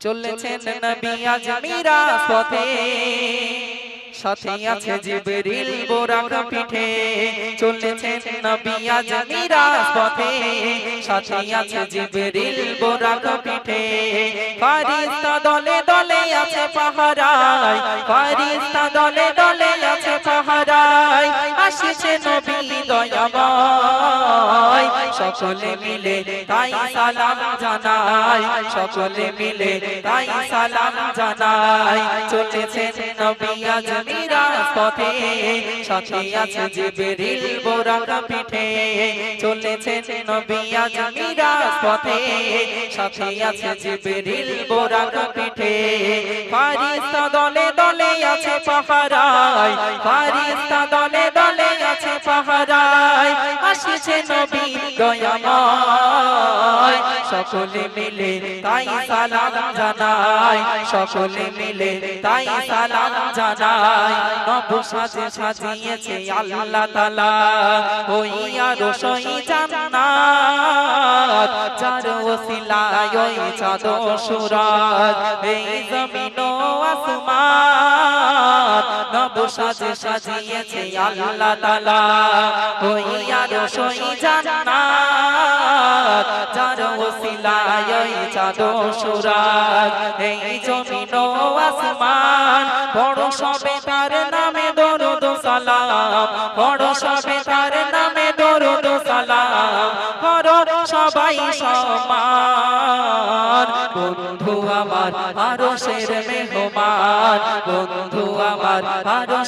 চলেছেন নবী আজ মিরাজ পথে। সাথে আছে জিবরিল বোরাক পিঠে। চলেছেন নবী আজ মিরাজ পথে। সাথে আছে জিবরিল বোরাক পিঠে। ফারিস্তা দলে দলে আছে পাহারায়। ফারিস্তা দলে দলে আসছে নবী দয়াময়। সকলে মিলে তাই সালাম জানাই। সকলে মিলে তাই সালাম জানাই। নবী পথে সাথে আছে জিবরিল পিঠে চলেছেন নবী পথে সাথে আছে জিবরিল পিঠে ফারিস্তা দলে দলে আছে পাহারায়। ফারিস্তা দলে সকলে মিলে তাই সালাম জানাই। সকলে মিলে তাই সালাম জানাই। নব সাজে সাজিয়েছে আল্লাহ তাআলা হইয়া রসই জান্নাত। যার ওসিলায় ওই চাঁদ সুরাত। এই জমিন সাজে সাজিয়েছে আল্লাহ তাআলা। হইয়া রসই জান্নাত, যার ওসিলায় চাঁদ সুরাত। এই জমিন আসমান, বড় সবে তার নামে দরুদ সালাম। বড় সবে তার নামে দরুদ সালাম। করো সবাই সমান। বন্ধু আমার আরও শের মেহমান বন্ধু আমার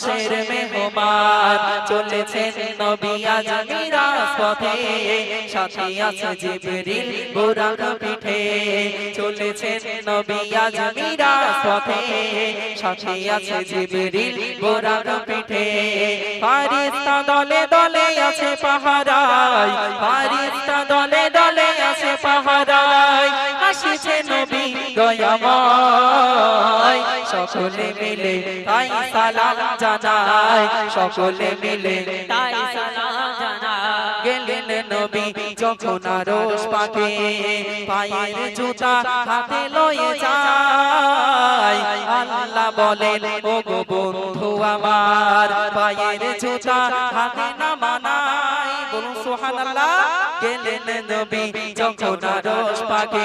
শের মেহমান। চলেছেন নবী আজ মিরাজ পথে সাথে আছে জিবরিল বুরাক পিঠে। চলেছেন নবী আজ মিরাজ পথে সাথে আছে জিবরিল বুরাক পিঠে। ফারিস্তা দলে দলে আছে পাহারায়। ফারিস্তা দলে দলে আছে পাহারায়। আসছে নবী দয়াময়। সকলে মিলে তাই সালাম জানাই। সকলে মিলে তাই সালাম জানাই। গেলেন নবী যখন আরশ পাকে। পায়ের জুতা হাতে লয়ে যায়। আল্লাহ বলেন ও গো বন্ধু আমার পায়ের জুতা হাতে না মানাই। বলুন সুবহানাল্লাহ গেলেন নবী যখন আরশ পাকে।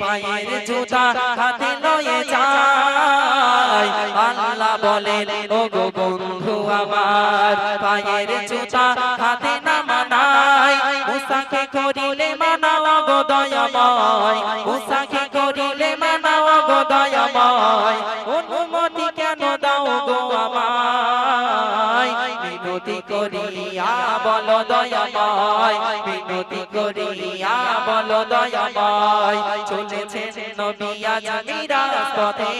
পায়ের জুতা হাতে লয়ে যায়। আল্লাহ বলেন, ও গো বন্ধু আমার, পায়ের জুতা হাতে না মানাই মুসাকে করিলে মানাও গো দয়াময়। মুসাকে করিলে মানাও গো দয়াময়। অনুমতি কেন দাও গো আমায়? বিনতি করিয়া বল দয়াময় বিনতি করিয়া বল দয়াময় চলেছে নবী আজ মিরাজ পথে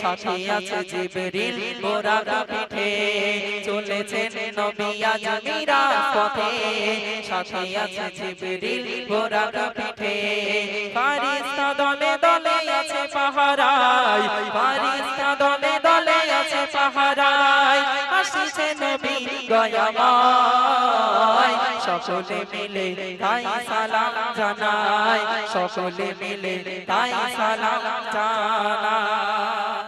সাথে আছে জিবরিল বোরাক পিঠে চলেছে নবী আজ মিরাজ পথে সাথে আছে জিবরিল বোরাক পিঠে ফারিস্তা দলে দলে আছে পাহারায়, ফারিস্তা দলে দলে আছে পাহারায়। আসছে নবী গয়াময়। সকলে মিলে তাই সালাম জানাই। সকলে মিলে তাই সালাম জানাই।